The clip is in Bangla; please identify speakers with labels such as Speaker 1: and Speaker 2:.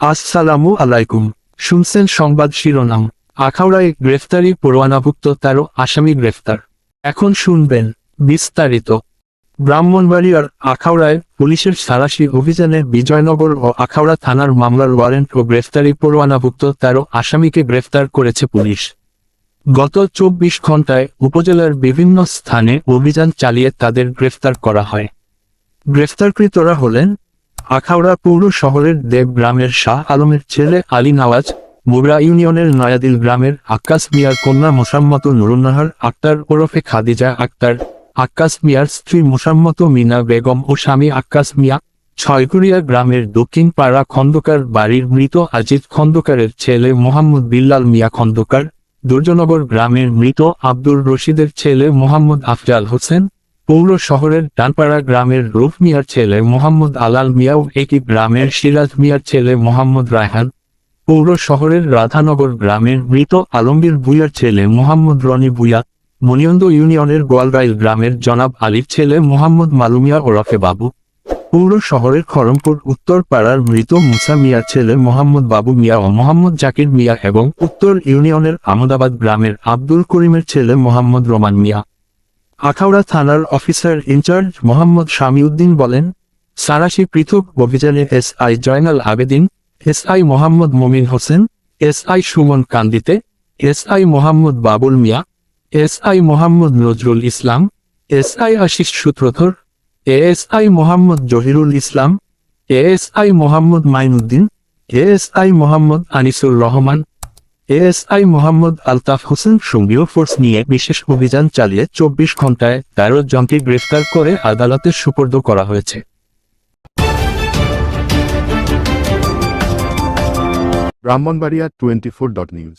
Speaker 1: আসসালামু আলাইকুম। শুনছেন সংবাদ শিরোনাম। আখাউড়ায় গ্রেফতারি পরোয়ানাভুক্ত তেরো আসামি গ্রেফতার। এখন শুনবেন বিস্তারিত। ব্রাহ্মণবাড়িয়ার আখাউড়ায় পুলিশের সারাশি অভিযানে বিজয়নগর ও আখাউড়া থানার মামলার ওয়ারেন্ট ও গ্রেফতারি পরোয়ানাভুক্ত তেরো আসামিকে গ্রেফতার করেছে পুলিশ। গত চব্বিশ ঘন্টায় উপজেলার বিভিন্ন স্থানে অভিযান চালিয়ে তাদের গ্রেফতার করা হয়। গ্রেফতারকৃতরা হলেন আখাউড়া পৌর শহরের দেব গ্রামের শাহ আলমের ছেলে আলী নওয়াজ মুবরা ইউনিয়নের নয়াদিল গ্রামের আক্কাস মিয়ার কন্যা মোসাম্মত নুরুন্নাহার, আক্তার ওরফে খাদিজা আক্তার, আক্কাস মিয়ার স্ত্রী মোসাম্মত মিনা বেগম ও স্বামী আক্কাস মিয়া, ছয়কুড়িয়া গ্রামের দক্ষিণ পাড়া খন্দকার বাড়ির মৃত আজিজ খন্দকারের ছেলে মোহাম্মদ বিল্লাল মিয়া খন্দকার, দুর্জনগর গ্রামের মৃত আব্দুর রশিদের ছেলে মোহাম্মদ আফজাল হোসেন পৌর শহরের ডানপাড়া গ্রামের রুফ মিয়ার ছেলে মোহাম্মদ আলাল মিয়াও একই গ্রামের সিরাজ মিয়ার ছেলে মোহাম্মদ রায়হান। পৌর শহরের রাধানগর গ্রামের মৃত আলমগীর ভুইয়ার ছেলে মোহাম্মদ রনি ভুইয়া মনিয়ন্দ ইউনিয়নের গোয়ালগাইল গ্রামের জনাব আলীর ছেলে মোহাম্মদ মালুমিয়া ওরফে বাবু। পৌর শহরের খরমপুর উত্তর পাড়ার মৃত মুসা মিয়ার ছেলে মোহাম্মদ বাবু মিয়া ও মোহাম্মদ জাকির মিয়া এবং উত্তর ইউনিয়নের আমদাবাদ গ্রামের আব্দুল করিমের ছেলে মোহাম্মদ রোমান মিয়া। আখাউড়া থানার অফিসার ইনচার্জ মোহাম্মদ শামিউদ্দিন বলেন, সারাশি পৃথক অভিযানে S I Joynal Abedin S I Mohammad Momin Hossain S I Suman কান্দিতে S I Mohammad Babul Mia S I Mohammad Nazrul Islam S I Ashis Sutradhar S I Mohammad Zahirul Islam S I Mohammad Mainuddin S I Mohammad Anisur Rahman ASI Mohammad Altaf Hossain সঙ্গীয় force নিয়ে বিশেষ অভিযান চালিয়ে চব্বিশ ঘন্টায় তেরো জনকে গ্রেফতার করে আদালতে সুপর্দ করা হয়েছে।
Speaker 2: Brahmanbaria twenty four dot news.